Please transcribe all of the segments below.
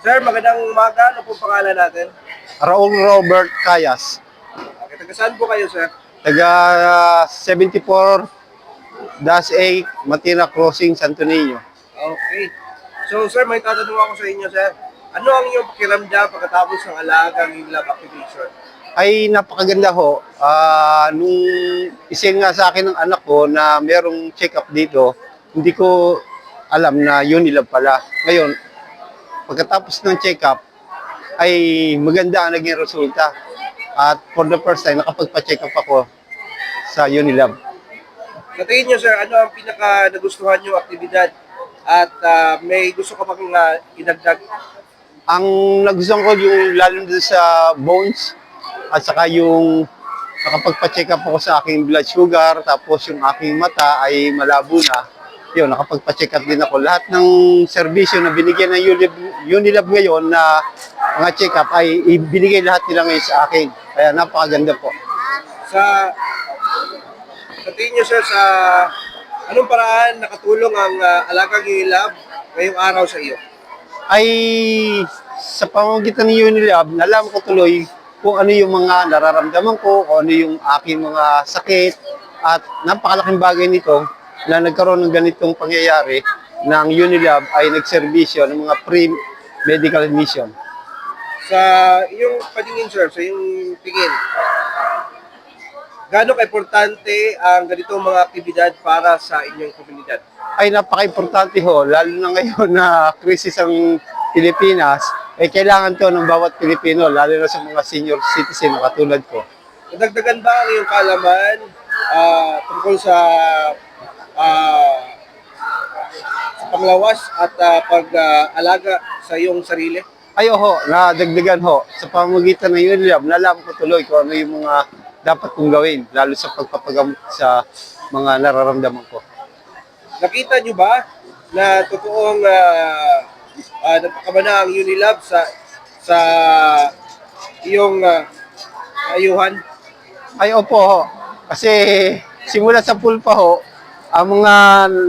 Sir, magandang umaga. Ano po pangalan natin? Raul Robert Cayas, Okay, taga saan po kayo, sir? taga 74 dash A Matina Crossing, Santo Niño. Okay. So, sir, may tatanong ako sa inyo, sir. Ano ang iyong pakiramdam pagkatapos ng alagang lab activation? Ay napakaganda ho. Ah, nung isin nga sa akin ng anak ko na merong check-up dito, hindi ko alam na Unilab pala. Ngayon, pagkatapos ng check-up, ay maganda ang naging resulta. At for the first time, nakapagpa-check up ako sa Unilab. Sa tingin niyo, sir, ano ang pinaka nagustuhan niyo aktibidad? At ah, may gusto ka bang uh, idagdag? Ang nagustuhan ko yung lalo sa bones at saka yung nakapagpa-check up ako sa aking blood sugar tapos yung aking mata ay malabo na. Yun, nakapagpa-check up din ako. Lahat ng serbisyo na binigyan ng Unilab, Unilab ngayon na mga check up ay ibinigay lahat nila ngayon sa akin. Kaya napakaganda po. Sa sa tingin sir, sa anong paraan nakatulong ang uh, alagang yung lab ngayong araw sa iyo? ay sa pamamagitan ng Unilab, nalaman ko tuloy kung ano yung mga nararamdaman ko, kung ano yung aking mga sakit, at napakalaking bagay nito na nagkaroon ng ganitong pangyayari ang Unilab ay nagserbisyo ng mga pre-medical mission. Sa iyong paningin, sir, sa iyong tingin, gaano ka-importante ang ganitong mga aktibidad para sa inyong komunidad? Ay napaka-importante ho, lalo na ngayon na krisis ang Pilipinas, ay kailangan to ng bawat Pilipino, lalo na sa mga senior citizen katulad ko. Nadagdagan ba ang iyong kaalaman ah, tungkol sa sa panglawas at ah, pag-alaga sa iyong sarili? Ay, oho, nadagdagan ho. Sa pamamagitan ng UNILAB, nalaman ko tuloy kung ano yung mga dapat kong gawin, lalo sa pagpapagamot sa mga nararamdaman ko. Nakita niyo ba na totoong uh, uh, napakabana ang Unilab sa sa iyong uh, ayuhan? Ay, opo ho. Kasi simula sa pool pa ho, ang mga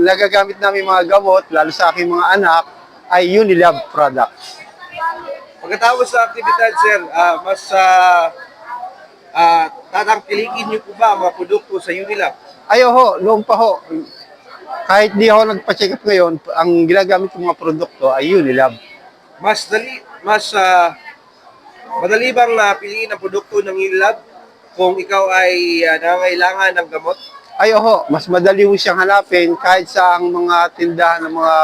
nagagamit namin mga gamot, lalo sa aking mga anak, ay UNILAB products. Pagkatapos sa aktibidad, sir, ah, mas uh, uh, tatangkilikin niyo po ba ang mga produkto sa Unilab? Ay, oho, noon pa ho. Kahit di ako nagpa-check up ngayon, ang ginagamit kong mga produkto ay UNILAB. Mas dali, mas ah, madali bang uh, piliin ang produkto ng Unilab kung ikaw ay uh, nangangailangan ng gamot? Ay, oho, mas madali ho siyang hanapin kahit sa ang mga tindahan ng mga